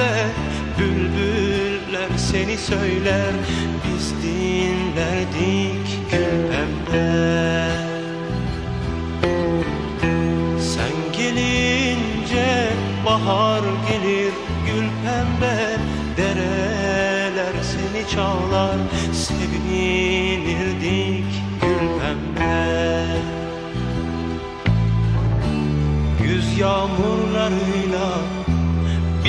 pembe Bülbüller seni söyler. Biz dinlerdik gül pembe Sen gelince bahar gelir gül pembe Dereler seni çağlar sevinirdik gül pembe. Güz yağmurlarıyla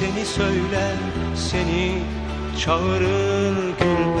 seni söyler Seni çağırır gül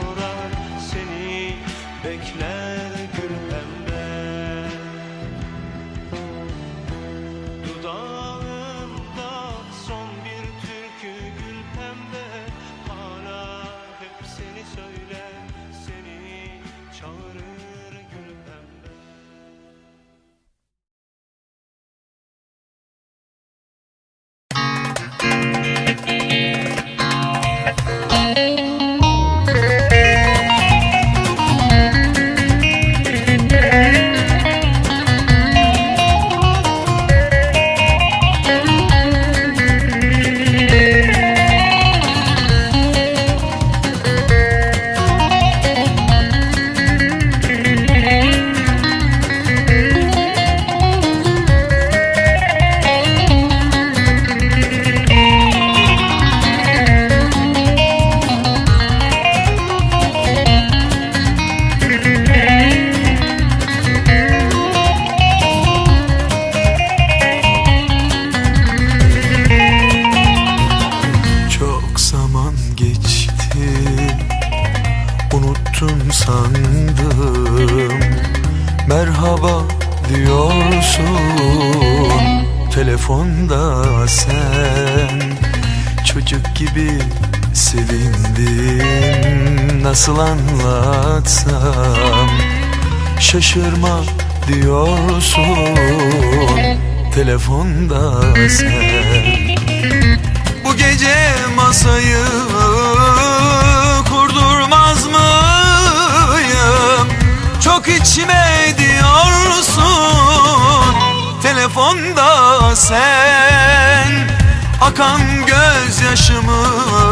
sorar Seni bekler telefonda sen. Çocuk gibi sevindim Nasıl anlatsam? Şaşırma diyorsun Telefonda sen. Bu gece masayı sen Akan gözyaşımı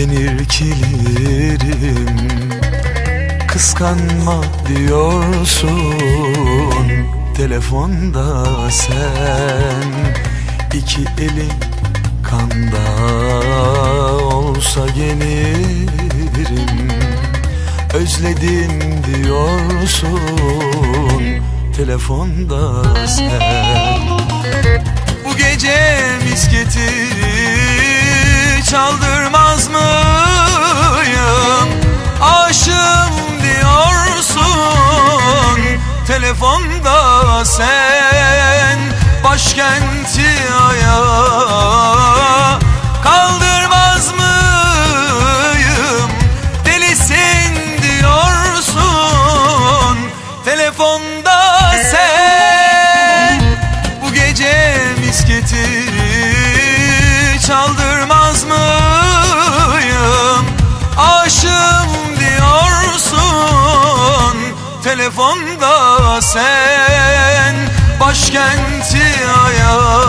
Ben irkilirim Kıskanma diyorsun Telefonda sen. İki eli kanda olsa gelirim. Özledim diyorsun Telefonda sen telefonda sen Başkenti ayağa kaldırmaz mıyım? Delisin diyorsun. Telefonda sen. Bu gece misketi çaldırmaz başkenti ayağa